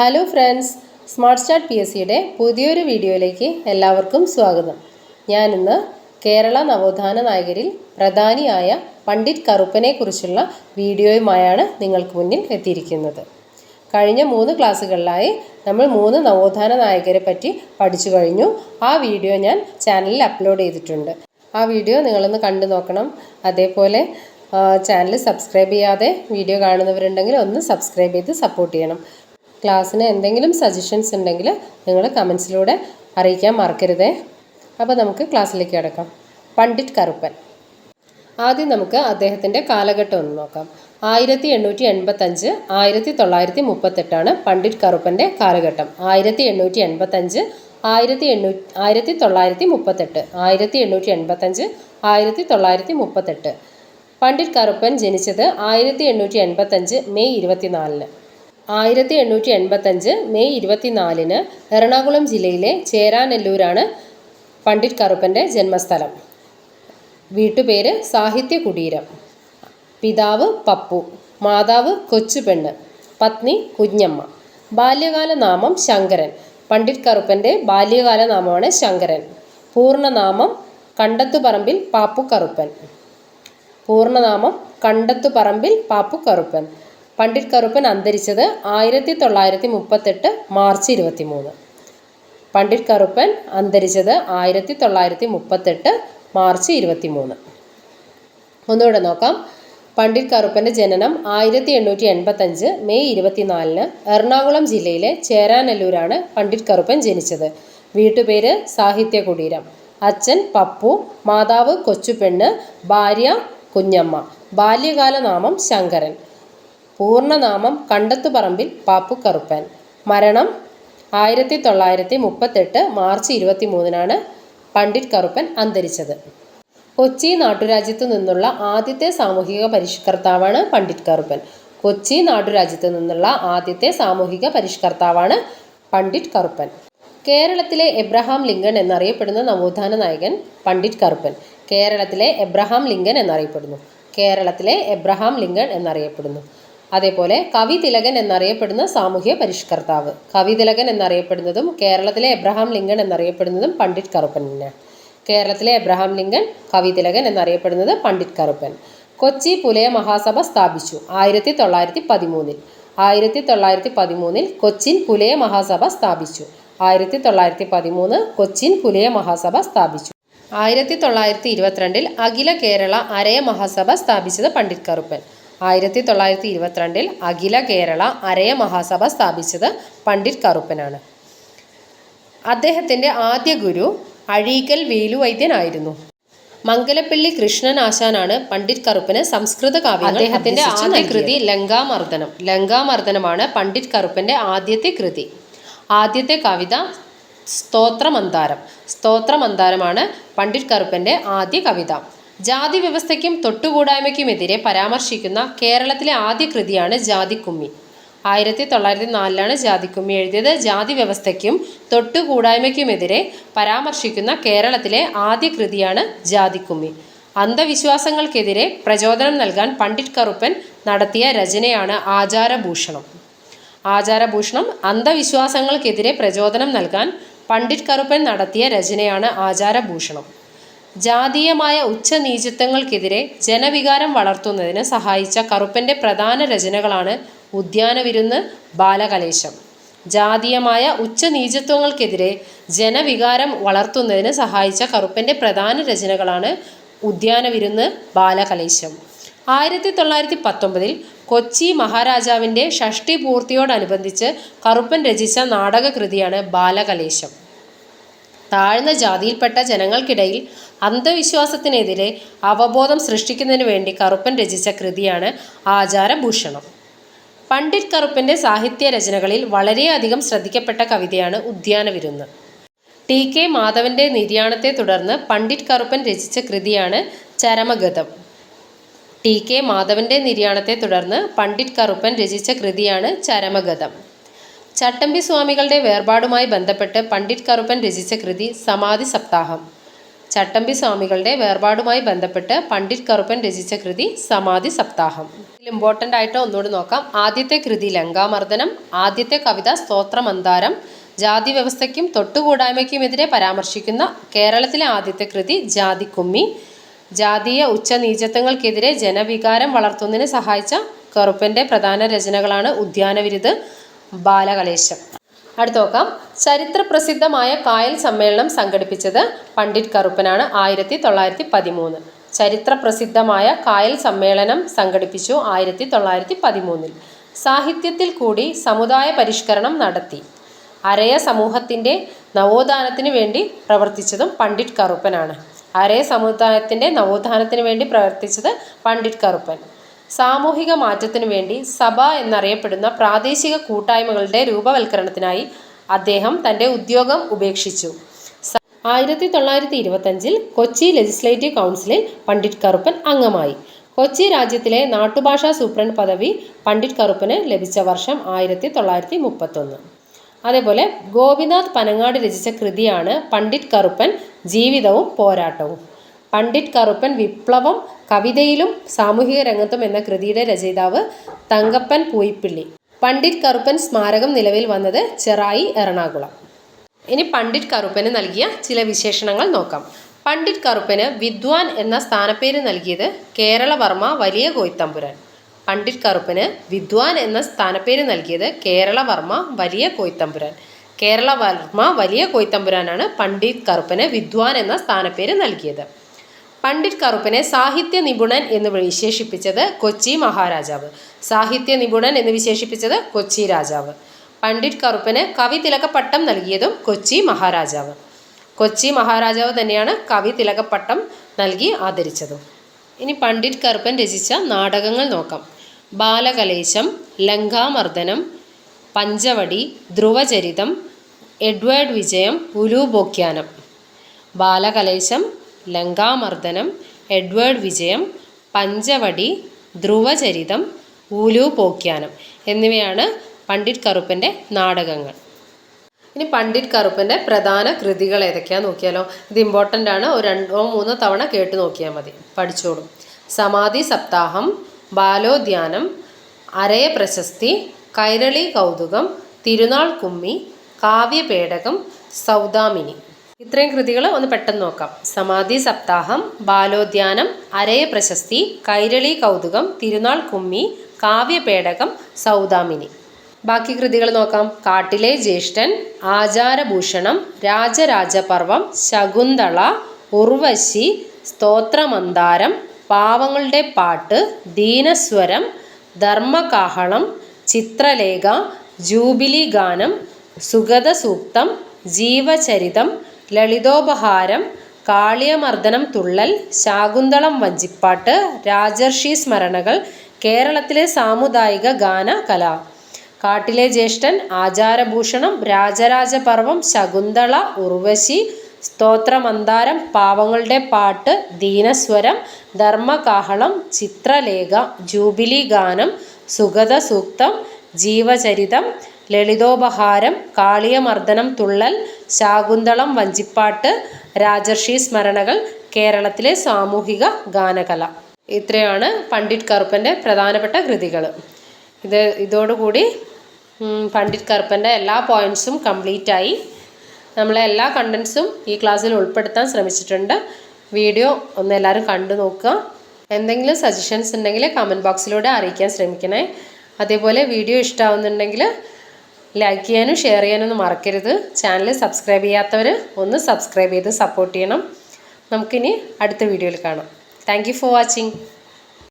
Hello friends smart start P S സിയുടെ പുതിയൊരു വീഡിയോയിലേക്ക് എല്ലാവർക്കും സ്വാഗതം. ഞാനിന്ന് കേരള നവോത്ഥാന നായകരിൽ പ്രധാനിയായ പണ്ഡിറ്റ് കറുപ്പനെ കുറിച്ചുള്ള വീഡിയോയുമായാണ് നിങ്ങൾക്ക് മുന്നിൽ എത്തിയിരിക്കുന്നത്. കഴിഞ്ഞ മൂന്ന് ക്ലാസ്സുകളിലായി നമ്മൾ മൂന്ന് നവോത്ഥാന നായകരെ പറ്റി പഠിച്ചു കഴിഞ്ഞു. ആ വീഡിയോ ഞാൻ ചാനലിൽ അപ്ലോഡ് ചെയ്തിട്ടുണ്ട്. ആ വീഡിയോ നിങ്ങളൊന്ന് കണ്ടു നോക്കണം. അതേപോലെ ചാനൽ സബ്സ്ക്രൈബ് ചെയ്യാതെ വീഡിയോ കാണുന്നവരുണ്ടെങ്കിൽ ഒന്ന് സബ്സ്ക്രൈബ് ചെയ്ത് സപ്പോർട്ട് ചെയ്യണം. ക്ലാസ്സിന് എന്തെങ്കിലും സജഷൻസ് ഉണ്ടെങ്കിൽ നിങ്ങൾ കമൻസിലൂടെ അറിയിക്കാൻ മറക്കരുതേ. അപ്പോൾ നമുക്ക് ക്ലാസ്സിലേക്ക് കിടക്കാം. പണ്ഡിറ്റ് കറുപ്പൻ. ആദ്യം നമുക്ക് അദ്ദേഹത്തിന്റെ കാലഘട്ടം ഒന്ന് നോക്കാം. ആയിരത്തി എണ്ണൂറ്റി എൺപത്തഞ്ച് ആയിരത്തി തൊള്ളായിരത്തി മുപ്പത്തെട്ടാണ് പണ്ഡിറ്റ് കറുപ്പന്റെ കാലഘട്ടം. ആയിരത്തി എണ്ണൂറ്റി എൺപത്തഞ്ച് ആയിരത്തി എണ്ണൂ ആയിരത്തി തൊള്ളായിരത്തി മുപ്പത്തെട്ട് ആയിരത്തി എണ്ണൂറ്റി എൺപത്തഞ്ച് ആയിരത്തി തൊള്ളായിരത്തി മുപ്പത്തെട്ട് പണ്ഡിറ്റ് കറുപ്പൻ ജനിച്ചത് ആയിരത്തി എണ്ണൂറ്റി എൺപത്തഞ്ച് മെയ് ഇരുപത്തിനാലിന്. ആയിരത്തി എണ്ണൂറ്റി എൺപത്തഞ്ച് മെയ് ഇരുപത്തിനാലിന് എറണാകുളം ജില്ലയിലെ ചേരാനെല്ലൂരാണ് പണ്ഡിറ്റ് കറുപ്പന്റെ ജന്മസ്ഥലം. വീട്ടുപേര് സാഹിത്യ കുടീരം. പിതാവ് പപ്പു മാതാവ് കൊച്ചുപെണ്ണ് പത്നി കുഞ്ഞമ്മ. ബാല്യകാല നാമം ശങ്കരൻ. പണ്ഡിറ്റ് കറുപ്പന്റെ ബാല്യകാല നാമമാണ് ശങ്കരൻ. പൂർണനാമം കണ്ടത്തുപറമ്പിൽ പാപ്പു കറുപ്പൻ പൂർണനാമം കണ്ടത്തുപറമ്പിൽ പാപ്പു കറുപ്പൻ പണ്ഡിറ്റ് കറുപ്പൻ അന്തരിച്ചത് ആയിരത്തി തൊള്ളായിരത്തി മുപ്പത്തെട്ട് മാർച്ച് ഇരുപത്തി മൂന്ന് പണ്ഡിറ്റ് കറുപ്പൻ അന്തരിച്ചത് ആയിരത്തി തൊള്ളായിരത്തി മുപ്പത്തെട്ട് മാർച്ച് ഇരുപത്തി മൂന്ന് ഒന്നുകൂടെ നോക്കാം. പണ്ഡിറ്റ് കറുപ്പന്റെ ജനനം ആയിരത്തി എണ്ണൂറ്റി എൺപത്തഞ്ച് മെയ് ഇരുപത്തിനാലിന് എറണാകുളം ജില്ലയിലെ ചേരാനല്ലൂരാണ് പണ്ഡിറ്റ് കറുപ്പൻ ജനിച്ചത്. വീട്ടുപേര് സാഹിത്യ കുടീരം അച്ഛൻ പപ്പു മാതാവ് കൊച്ചുപെണ്ണ് ഭാര്യ കുഞ്ഞമ്മ. ബാല്യകാല നാമം ശങ്കരൻ. പൂർണനാമം കണ്ടത്തുപറമ്പിൽ പാപ്പു കറുപ്പൻ. മരണം ആയിരത്തി തൊള്ളായിരത്തി മുപ്പത്തെട്ട് മാർച്ച് ഇരുപത്തി മൂന്നിനാണ് പണ്ഡിറ്റ് കറുപ്പൻ അന്തരിച്ചത്. കൊച്ചി നാട്ടുരാജ്യത്തു നിന്നുള്ള ആദ്യത്തെ സാമൂഹിക പരിഷ്കർത്താവാണ് പണ്ഡിറ്റ് കറുപ്പൻ. കൊച്ചി നാട്ടുരാജ്യത്തു നിന്നുള്ള ആദ്യത്തെ സാമൂഹിക പരിഷ്കർത്താവാണ് പണ്ഡിറ്റ് കറുപ്പൻ. കേരളത്തിലെ എബ്രഹാം ലിങ്കൺ എന്നറിയപ്പെടുന്ന നവോത്ഥാന നായകൻ പണ്ഡിറ്റ് കറുപ്പൻ. കേരളത്തിലെ എബ്രഹാം ലിങ്കൺ എന്നറിയപ്പെടുന്നു. കേരളത്തിലെ എബ്രഹാം ലിങ്കൺ എന്നറിയപ്പെടുന്നു. അതേപോലെ കവി തിലകൻ എന്നറിയപ്പെടുന്ന സാമൂഹ്യ പരിഷ്കർത്താവ്. കവി തിലകൻ എന്നറിയപ്പെടുന്നതും കേരളത്തിലെ എബ്രഹാം ലിങ്കൺ എന്നറിയപ്പെടുന്നതും പണ്ഡിറ്റ് കറുപ്പൻ തന്നെയാണ് കേരളത്തിലെ എബ്രഹാം ലിങ്കൺ കവി തിലകൻ എന്നറിയപ്പെടുന്നത് പണ്ഡിറ്റ് കറുപ്പൻ. കൊച്ചി പുലയ മഹാസഭ സ്ഥാപിച്ചു ആയിരത്തി തൊള്ളായിരത്തി പതിമൂന്നിൽ ആയിരത്തി തൊള്ളായിരത്തി പതിമൂന്നിൽ കൊച്ചിൻ പുലയ മഹാസഭ സ്ഥാപിച്ചു. ആയിരത്തി തൊള്ളായിരത്തി പതിമൂന്ന് കൊച്ചിൻ പുലയ മഹാസഭ സ്ഥാപിച്ചു. ആയിരത്തി തൊള്ളായിരത്തി ഇരുപത്തിരണ്ടിൽ അഖില കേരള അരയ മഹാസഭ സ്ഥാപിച്ചത് പണ്ഡിറ്റ് കറുപ്പൻ. ആയിരത്തി തൊള്ളായിരത്തി ഇരുപത്തിരണ്ടിൽ അഖില കേരള അരയ മഹാസഭ സ്ഥാപിച്ചത് പണ്ഡിറ്റ് കറുപ്പനാണ്. അദ്ദേഹത്തിന്റെ ആദ്യ ഗുരു അഴീക്കൽ വേലുവൈദ്യനായിരുന്നു മംഗലപ്പള്ളി കൃഷ്ണൻ ആശാനാണ് പണ്ഡിറ്റ് കറുപ്പന് സംസ്കൃത കാവ്യം അദ്ദേഹത്തിന്റെ ആദ്യ കൃതി ലങ്കാമർദ്ദനം. ലങ്കാമർദ്ദനമാണ് പണ്ഡിറ്റ് കറുപ്പന്റെ ആദ്യത്തെ കൃതി. ആദ്യത്തെ കവിത സ്തോത്രമന്താരം സ്തോത്രമന്താരമാണ് പണ്ഡിറ്റ് കറുപ്പന്റെ ആദ്യ കവിത. ജാതി വ്യവസ്ഥയ്ക്കും തൊട്ടുകൂടായ്മയ്ക്കുമെതിരെ പരാമർശിക്കുന്ന കേരളത്തിലെ ആദ്യ കൃതിയാണ് ജാതിക്കുമ്മി. ആയിരത്തി തൊള്ളായിരത്തി നാലിലാണ് ജാതിക്കുമ്മി എഴുതിയത്. ജാതി വ്യവസ്ഥയ്ക്കും തൊട്ടുകൂടായ്മയ്ക്കുമെതിരെ പരാമർശിക്കുന്ന കേരളത്തിലെ ആദ്യ കൃതിയാണ് ജാതിക്കുമ്മി. അന്ധവിശ്വാസങ്ങൾക്കെതിരെ പ്രചോദനം നൽകാൻ പണ്ഡിറ്റ് കറുപ്പൻ നടത്തിയ രചനയാണ് ആചാരഭൂഷണം. ആചാരഭൂഷണം അന്ധവിശ്വാസങ്ങൾക്കെതിരെ പ്രചോദനം നൽകാൻ പണ്ഡിറ്റ് കറുപ്പൻ നടത്തിയ രചനയാണ് ആചാരഭൂഷണം. ജാതീയമായ ഉച്ചനീചത്വങ്ങൾക്കെതിരെ ജനവികാരം വളർത്തുന്നതിന് സഹായിച്ച കറുപ്പന്റെ പ്രധാന രചനകളാണ് ഉദ്യാനവിരുന്ന് ബാലകലേശം. ജാതീയമായ ഉച്ചനീചത്വങ്ങൾക്കെതിരെ ജനവികാരം വളർത്തുന്നതിന് സഹായിച്ച കറുപ്പന്റെ പ്രധാന രചനകളാണ് ഉദ്യാനവിരുന്ന് ബാലകലേശം. ആയിരത്തി തൊള്ളായിരത്തി പത്തൊമ്പതിൽ കൊച്ചി മഹാരാജാവിന്റെ ഷഷ്ടി പൂർത്തിയോടനുബന്ധിച്ച് കറുപ്പൻ രചിച്ച നാടകകൃതിയാണ് ബാലകലേശം. താഴ്ന്ന ജാതിയിൽപ്പെട്ട ജനങ്ങൾക്കിടയിൽ അന്ധവിശ്വാസത്തിനെതിരെ അവബോധം സൃഷ്ടിക്കുന്നതിന് വേണ്ടി കറുപ്പൻ രചിച്ച കൃതിയാണ് ആചാരഭൂഷണം. പണ്ഡിറ്റ് കറുപ്പന്റെ സാഹിത്യ രചനകളിൽ വളരെയധികം ശ്രദ്ധിക്കപ്പെട്ട കവിതയാണ് ഉദ്യാനവിരുന്ന് ടി. കെ. മാധവന്റെ നിര്യാണത്തെ തുടർന്ന് പണ്ഡിറ്റ് കറുപ്പൻ രചിച്ച കൃതിയാണ് ചരമഗതം. ടി. കെ. മാധവന്റെ നിര്യാണത്തെ തുടർന്ന് പണ്ഡിറ്റ് കറുപ്പൻ രചിച്ച കൃതിയാണ് ചരമഗതം. ചട്ടമ്പി സ്വാമികളുടെ വേർപാടുമായി ബന്ധപ്പെട്ട് പണ്ഡിറ്റ് കറുപ്പൻ രചിച്ച കൃതി സമാധി സപ്താഹം. ചട്ടമ്പി സ്വാമികളുടെ വേർപാടുമായി ബന്ധപ്പെട്ട് പണ്ഡിറ്റ് കറുപ്പൻ രചിച്ച കൃതി സമാധി സപ്താഹം. ഇതിൽ ഇമ്പോർട്ടന്റ് ആയിട്ട് ഒന്നുകൂടി നോക്കാം. ആദ്യത്തെ കൃതി ലങ്കാമർദ്ദനം ആദ്യത്തെ കവിത സ്തോത്രമന്താരം ജാതി വ്യവസ്ഥയ്ക്കും തൊട്ടുകൂടായ്മയ്ക്കുമെതിരെ പരാമർശിക്കുന്ന കേരളത്തിലെ ആദ്യത്തെ കൃതി ജാതിക്കുമ്മി ജാതീയ ഉച്ചനീചത്വങ്ങൾക്കെതിരെ ജനവികാരം വളർത്തുന്നതിന് സഹായിച്ച കറുപ്പന്റെ പ്രധാന രചനകളാണ് ഉദ്യാനവിരുത് ബാലകലേശം. അടുത്ത നോക്കാം. ചരിത്രപ്രസിദ്ധമായ കായൽ സമ്മേളനം സംഘടിപ്പിച്ചത് പണ്ഡിറ്റ് കറുപ്പനാണ്. ആയിരത്തി തൊള്ളായിരത്തി പതിമൂന്ന് ചരിത്രപ്രസിദ്ധമായ കായൽ സമ്മേളനം സംഘടിപ്പിച്ചു ആയിരത്തി തൊള്ളായിരത്തി പതിമൂന്നിൽ സാഹിത്യത്തിൽ കൂടി സമുദായ പരിഷ്കരണം നടത്തി. അരയ സമൂഹത്തിന്റെ നവോത്ഥാനത്തിന് വേണ്ടി പ്രവർത്തിച്ചതും പണ്ഡിറ്റ് കറുപ്പനാണ്. അരയ സമുദായത്തിന്റെ നവോത്ഥാനത്തിന് വേണ്ടി പ്രവർത്തിച്ചത് പണ്ഡിറ്റ് കറുപ്പൻ. സാമൂഹിക മാറ്റത്തിനു വേണ്ടി സഭ എന്നറിയപ്പെടുന്ന പ്രാദേശിക കൂട്ടായ്മകളുടെ രൂപവൽക്കരണത്തിനായി അദ്ദേഹം തന്റെ ഉദ്യോഗം ഉപേക്ഷിച്ചു. ആയിരത്തി തൊള്ളായിരത്തി ഇരുപത്തഞ്ചിൽ കൊച്ചി ലെജിസ്ലേറ്റീവ് കൗൺസിലിൽ പണ്ഡിറ്റ് കറുപ്പൻ അംഗമായി. കൊച്ചി രാജ്യത്തിലെ നാട്ടുഭാഷാ സൂപ്രണ്ട് പദവി പണ്ഡിറ്റ് കറുപ്പന് ലഭിച്ച വർഷം ആയിരത്തി തൊള്ളായിരത്തി മുപ്പത്തൊന്ന് അതേപോലെ ഗോപിനാഥ് പനങ്ങാട് രചിച്ച കൃതിയാണ് പണ്ഡിറ്റ് കറുപ്പൻ ജീവിതവും പോരാട്ടവും. പണ്ഡിറ്റ് കറുപ്പൻ വിപ്ലവം കവിതയിലും സാമൂഹിക രംഗത്തും എന്ന കൃതിയുടെ രചയിതാവ് തങ്കപ്പൻ പൂയിപ്പിള്ളി. പണ്ഡിറ്റ് കറുപ്പൻ സ്മാരകം നിലവിൽ വന്നത് ചെറായി എറണാകുളം. ഇനി പണ്ഡിറ്റ് കറുപ്പന് നൽകിയ ചില വിശേഷണങ്ങൾ നോക്കാം. പണ്ഡിറ്റ് കറുപ്പന് വിദ്വാൻ എന്ന സ്ഥാനപ്പേര് നൽകിയത് കേരളവർമ്മ വലിയ കോയ്ത്തമ്പുരാൻ. പണ്ഡിറ്റ് കറുപ്പന് വിദ്വാൻ എന്ന സ്ഥാനപ്പേര് നൽകിയത് കേരളവർമ്മ വലിയ കോയ്ത്തമ്പുരാൻ. കേരളവർമ്മ വലിയ കോയിത്തമ്പുരാനാണ് പണ്ഡിറ്റ് കറുപ്പന് വിദ്വാൻ എന്ന സ്ഥാനപ്പേര് നൽകിയത്. പണ്ഡിറ്റ് കറുപ്പനെ സാഹിത്യ നിപുണൻ എന്ന് വിശേഷിപ്പിച്ചത് കൊച്ചി മഹാരാജാവ്. സാഹിത്യ നിപുണൻ എന്ന് വിശേഷിപ്പിച്ചത് കൊച്ചി രാജാവ്. പണ്ഡിറ്റ് കറുപ്പന് കവി തിലകപ്പട്ടം നൽകിയതും കൊച്ചി മഹാരാജാവ്. കൊച്ചി മഹാരാജാവ് തന്നെയാണ് കവി തിലകപ്പട്ടം നൽകി ആദരിച്ചതും. ഇനി പണ്ഡിറ്റ് കറുപ്പൻ രചിച്ച നാടകങ്ങൾ നോക്കാം. ബാലകലേശം ലങ്കാമർദ്ദനം പഞ്ചവടി ധ്രുവചരിതം എഡ്വേർഡ് വിജയം ഉലൂബോഖ്യാനം ബാലകലേശം ലങ്കാമർദ്ദനം എഡ്വേർഡ് വിജയം പഞ്ചവടി ധ്രുവചരിതം ഊലു പോക്യാനം എന്നിവയാണ് പണ്ഡിറ്റ് കറുപ്പന്റെ നാടകങ്ങൾ. ഇനി പണ്ഡിറ്റ് കറുപ്പന്റെ പ്രധാന കൃതികൾ ഏതൊക്കെയാണെന്ന് നോക്കിയാലോ? ഇത് ഇമ്പോർട്ടന്റ് ആണ്. ഒരു രണ്ടോ മൂന്നോ തവണ കേട്ട് നോക്കിയാൽ മതി. പഠിച്ചോളും. സമാധി സപ്താഹം ബാലോദ്യാനം അരയ പ്രശസ്തി കൈരളി കൗതുകം തിരുനാൾ കുമ്മി കാവ്യപേടകം സൗദാമിനി. ഇത്രയും കൃതികൾ ഒന്ന് പെട്ടെന്ന് നോക്കാം. സമാധി സപ്താഹം ബാലോദ്യാനം അരയ പ്രശസ്തി കൈരളി കൗതുകം തിരുനാൾ കുമ്മി കാവ്യപേടകം സൗദാമിനി. ബാക്കി കൃതികൾ നോക്കാം. കാട്ടിലെ ജ്യേഷ്ഠൻ ആചാരഭൂഷണം രാജരാജപർവം ശകുന്തള ഉർവശി സ്തോത്രമന്ദാരം പാവങ്ങളുടെ പാട്ട് ദീനസ്വരം ധർമ്മകാഹളം ചിത്രലേഖ ജൂബിലി ഗാനം സുഗതസൂക്തം ജീവചരിതം ലളിതോപഹാരം കാളിയമർദ്ദനം തുള്ളൽ ശാകുന്തളം വഞ്ചിപ്പാട്ട് രാജർഷി സ്മരണകൾ കേരളത്തിലെ സാമുദായിക ഗാന കല. കാട്ടിലെ ജ്യേഷ്ഠൻ ആചാരഭൂഷണം രാജരാജപർവം ശകുന്തള ഉർവശി സ്തോത്രമന്ദാരം പാവങ്ങളുടെ പാട്ട് ദീനസ്വരം ധർമ്മകാഹളം ചിത്രലേഖ ജൂബിലി ഗാനം സുഗത സൂക്തം ജീവചരിതം ലളിതോപഹാരം കാളിയമർദ്ദനം തുള്ളൽ ശാകുന്തളം വഞ്ചിപ്പാട്ട് രാജർഷി സ്മരണകൾ കേരളത്തിലെ സാമൂഹിക ഗാനകല. ഇത്രയാണ് പണ്ഡിറ്റ് കറുപ്പന്റെ പ്രധാനപ്പെട്ട കൃതികൾ. ഇത് ഇതോടുകൂടി പണ്ഡിറ്റ് കറുപ്പന്റെ എല്ലാ പോയിന്റ്സും കംപ്ലീറ്റ് ആയി. നമ്മളെ എല്ലാ കണ്ടൻസും ഈ ക്ലാസ്സിൽ ഉൾപ്പെടുത്താൻ ശ്രമിച്ചിട്ടുണ്ട്. വീഡിയോ ഒന്ന് എല്ലാവരും കണ്ടു നോക്കുക. എന്തെങ്കിലും സജഷൻസ് ഉണ്ടെങ്കിൽ കമന്റ് ബോക്സിലൂടെ അറിയിക്കാൻ ശ്രമിക്കണേ. അതേപോലെ വീഡിയോ ഇഷ്ടമാവുന്നുണ്ടെങ്കിൽ ലൈക്ക് ചെയ്യാനും ഷെയർ ചെയ്യാനൊന്നും മറക്കരുത്. ചാനൽ സബ്സ്ക്രൈബ് ചെയ്യാത്തവർ ഒന്ന് സബ്സ്ക്രൈബ് ചെയ്ത് സപ്പോർട്ട് ചെയ്യണം. നമുക്കിനി അടുത്ത വീഡിയോയിൽ കാണാം. Thank for watching